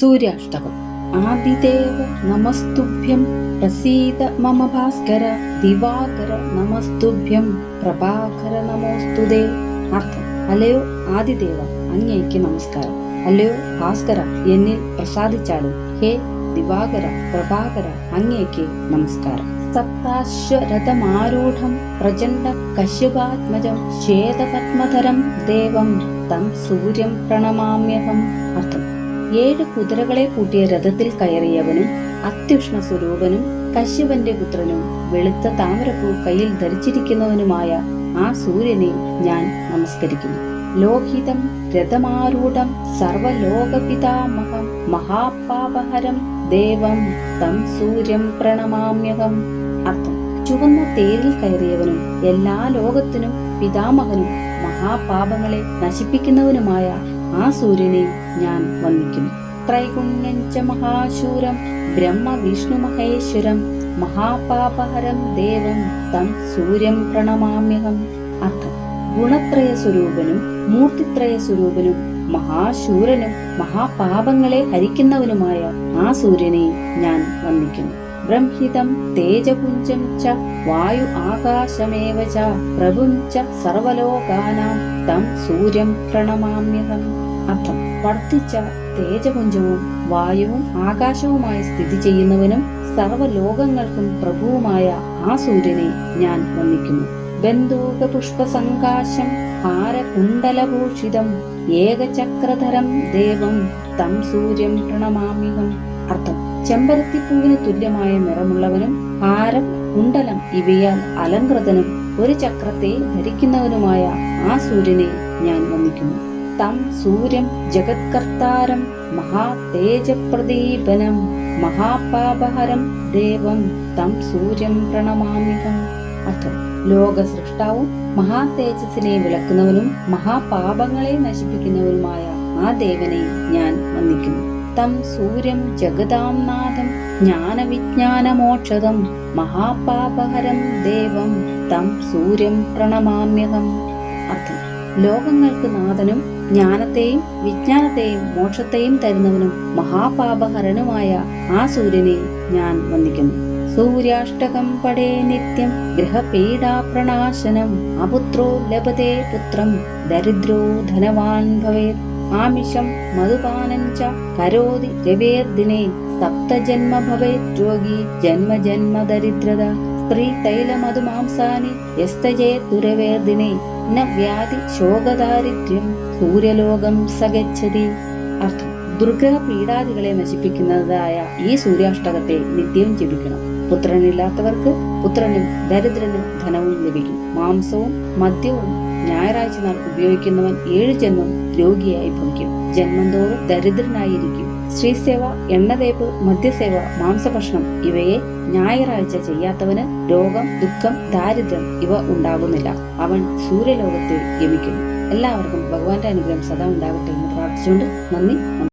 സൂര്യാഷ്ടകം ആദിദേവ നമസ്തുഭ്യം പ്രസീത മമ ഭാസ്കര ദിവാകര നമസ്തുഭ്യം പ്രഭാകര നമോസ്തുദേ അർത്ഥം അല്ലയോ ആദിദേവ അങ്ങേക്ക് നമസ്കാരം। അല്ലയോ ഭാസ്കര എന്നിൽ പ്രസാദിച്ചാലും ഹേ ദിവാകര പ്രഭാകര അങ്ങേക്ക് നമസ്കാരം। സപ്താശ്വരഥമാരൂഢം പ്രചണ്ഡ കശ്യപാത്മജം ശ്വേതപത്മധരം ദേവം തം സൂര്യം പ്രണമാമ്യഹം। അർത്ഥം ഏഴ് കുതിരകളെ കൂട്ടിയ രഥത്തിൽ കയറിയവനും അത്യുഷ്ണ സ്വരൂപനും കശ്യപന്റെ പുത്രനും വെളുത്ത താമരപ്പൂ കയ്യിൽ ധരിച്ചിരിക്കുന്നവനുമായ ആ സൂര്യനെ ഞാൻ നമസ്കരിക്കുന്നു. ലോഹിതം രഥമാരൂഢം സർവലോകപിതാമഹം മഹാപാപഹരം ദേവം തം സൂര്യം പ്രണമാമ്യഹം അർത്ഥം. ചുവന്ന തേരിൽ കയറിയവനും എല്ലാ ലോകത്തിനും പിതാമഹനും മഹാപാപങ്ങളെ നശിപ്പിക്കുന്നവനുമായ ആ സൂര്യനെ ഞാൻ വന്ദിക്കുന്നു. ത്രൈഗുണ്യം ച മഹാശൂരം ബ്രഹ്മ വിഷ്ണു മഹേശ്വരം മഹാപാപഹരം ദേവം തം സൂര്യം പ്രണമാമ്യഹം. അർത്ഥം ഗുണത്രയ സ്വരൂപനും മൂർത്തിത്രയ സ്വരൂപനും മഹാശൂരനും മഹാപാപങ്ങളെ ഹരിക്കുന്നവനുമായ ആ സൂര്യനെ ഞാൻ വന്ദിക്കുന്നു. ബ്രഹ്മിതം തേജപുഞ്ചം ച വായു ആകാശമേവ ച പ്രഭും ച സർവലോകാനാം തം സൂര്യം പ്രണമാമ്യഹം അർത്ഥം വർദ്ധിച്ച തേജപുഞ്ചവും വായുവും ആകാശവുമായി സ്ഥിതി ചെയ്യുന്നവനും സർവലോകങ്ങൾക്കും പ്രഭുവുമായ ആ സൂര്യനെ ഞാൻ വന്ദിക്കുന്നു ബന്ധൂക പുഷ്പസങ്കാശം ഹാരകുണ്ടലഭൂഷിതം ഏകചക്രധരം ദേവം തം സൂര്യം പ്രണമാമ്യഹം. അർത്ഥം. ചെമ്പരത്തിപ്പൂവിന് തുല്യമായ നിറമുള്ളവനും ഹാരം കുണ്ടലം ഇവയാൽ അലങ്കൃതനും ഒരു ചക്രത്തെ ധരിക്കുന്നവനുമായ ആ സൂര്യനെ ഞാൻ വന്ദിക്കുന്നു. തം സൂര്യം ജഗത്കർത്താരം മഹാതേജപ്രദീപനം മഹാപാപഹരം ദേവം തം സൂര്യം പ്രണമാമികം അർത്ഥം. ലോക സൃഷ്ടാവും മഹാതേജസിനെ വിളക്കുന്നവനും മഹാപാപങ്ങളെ നശിപ്പിക്കുന്നവനുമായ ആ ദേവനെ ഞാൻ വന്ദിക്കുന്നു. തം സൂര്യം ജഗതാം നാഥം ജ്ഞാനവിജ്ഞാനമോക്ഷതം മഹാപാപഹരം ദേവം തം സൂര്യം പ്രണമാമ്യതം അർത്ഥം ലോകങ്ങൾക്ക് നാഥനും ജ്ഞാനത്തെയും വിജ്ഞാനത്തെയും മോക്ഷത്തെയും തരുന്നവനും മഹാപാപഹരനുമായ ആ സൂര്യനെ ഞാൻ വന്ദിക്കുന്നു. സൂര്യാഷ്ടകം പടേ നിത്യം ഗൃഹപീഡാ പ്രണാശനം അപുത്രോ ലഭത്തെ പുത്രം ദരിദ്രോ ധനവാൻ ഭവേത്. ആമിഷം മധുപാനം ച കരോതി രവേർദിനെ സപ്തജന്മ ഭവേത് രോഗി ജന്മ ജന്മ ദരിദ്രത സ്ത്രീ തൈല മധുമാംസാനി യസ്തജേ തുരവേർദിനെ ന വ്യാധി ശോകദാരിദ്ര്യം സൂര്യലോകം സഗച്ഛതി അർത്ഥം ദുർഗ്രഹ പീഡാദികളെ നശിപ്പിക്കുന്നതായ ഈ സൂര്യാഷ്ടകത്തെ നിത്യം ജപിക്കണം. പുത്രനില്ലാത്തവർക്ക് പുത്രനും ദരിദ്രനും ധനവും ലഭിക്കും. മാംസവും മദ്യവും ഞായറാഴ്ച നാൾ ഉപയോഗിക്കുന്നവൻ ഏഴ് ജന്മം രോഗിയായി ഭവിക്കും. ജന്മം തോറും ദരിദ്രനായിരിക്കും. സ്ത്രീസേവ എണ്ണതേപ്പ് മദ്യസേവ മാംസഭക്ഷണം ഇവയെ ഞായറാഴ്ച ചെയ്യാത്തവന് രോഗം ദുഃഖം ദാരിദ്ര്യം ഇവ ഉണ്ടാകുന്നില്ല. അവൻ സൂര്യലോകത്തെ ഗമിക്കുന്നു എല്ലാവർക്കും ഭഗവാന്റെ അനുഗ്രഹം സദാ ഉണ്ടാകട്ടെ എന്ന് പ്രാർത്ഥിച്ചുകൊണ്ട് നന്ദി